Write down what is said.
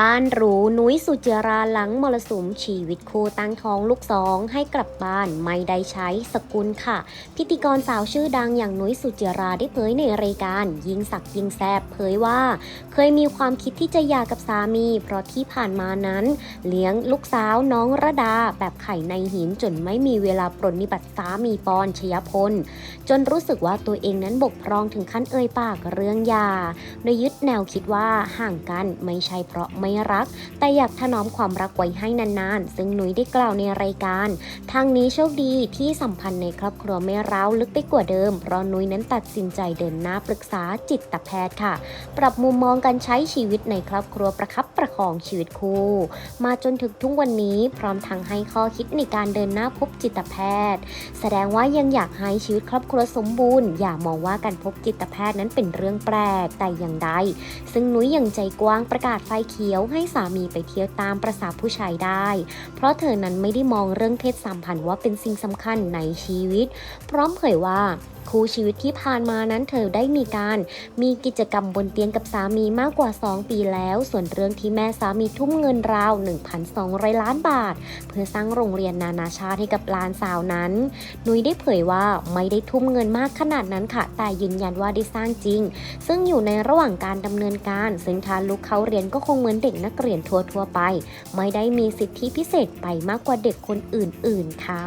บ้านหรูนุ้ยสุจราหลังมรสุมชีวิตคู่ตั้งท้องลูกสองให้กลับบ้านไม่ได้ใช้สกุลค่ะ พิธีกรสาวชื่อดังอย่างนุ้ยสุจราได้เผยในรายการ ยิงสักยิงแซบเผยว่า เคยมีความคิดที่จะหย่ากับสามี เพราะที่ผ่านมานั้น เลี้ยงลูกสาวน้องระดา แบบไข่ในหินจนไม่มีเวลาปรนนิบัติสามีปอนชยพล จนรู้สึกว่าตัวเองนั้นบกพร่องถึงขั้นเอ่ยปากเรื่องยาโดยยึดแนวคิดว่าห่างกันไม่ใช่เพราะไม่รัก แต่อยากถนอมความรักไว้ให้นานๆ ซึ่งหนุยได้กล่าวในรายการ ทางนี้โชคดีที่สัมพันธ์ในครอบครัวไม่ร้าวลึกไปกว่าเดิม เพราะนุยนั้นตัดสินใจเดินหน้าปรึกษาจิตแพทย์ค่ะ ปรับมุมมองการใช้ชีวิตในครอบครัวประคับประคองชีวิตคู่ มาจนถึงทุกวันนี้พร้อมทั้งให้ข้อคิดในการเดินหน้าพบจิตแพทย์ แสดงว่ายังอยากให้ชีวิตครอบครัวสมบูรณ์ อย่ามองว่าการพบจิตแพทย์นั้นเป็นเรื่องแปลกแต่อย่างใด ซึ่งนุ้ยยังใจกว้างประกาศไฟเขียวให้สามีไปเที่ยวตามประสาผู้ชายได้ เพราะเธอนั้นไม่ได้มองเรื่องเพศสัมพันธ์ว่าเป็นสิ่งสำคัญในชีวิต พร้อมเผยว่า คู่ชีวิตที่ผ่านมานั้นเธอได้มีการ มีกิจกรรมบนเตียงกับสามีมากกว่า 2 ปีแล้ว ส่วนเรื่องที่แม่สามีทุ่มเงินราว 1,200 ล้านบาท เพื่อสร้างโรงเรียนนานาชาติให้กับลานสาวนั้น นุ้ยได้เผยว่าไม่ได้ทุ่มเงินมากขนาดนั้นค่ะ แต่ยืนยันว่าได้สร้างจริง ซึ่งอยู่ในระหว่างการดำเนินการ ซึ่งทาลูกเขาเรียนก็คงเหมือนเด็กนักเรียนทั่วๆไป ไม่ได้มีสิทธิพิเศษไปมากกว่าเด็กคนอื่นๆค่ะ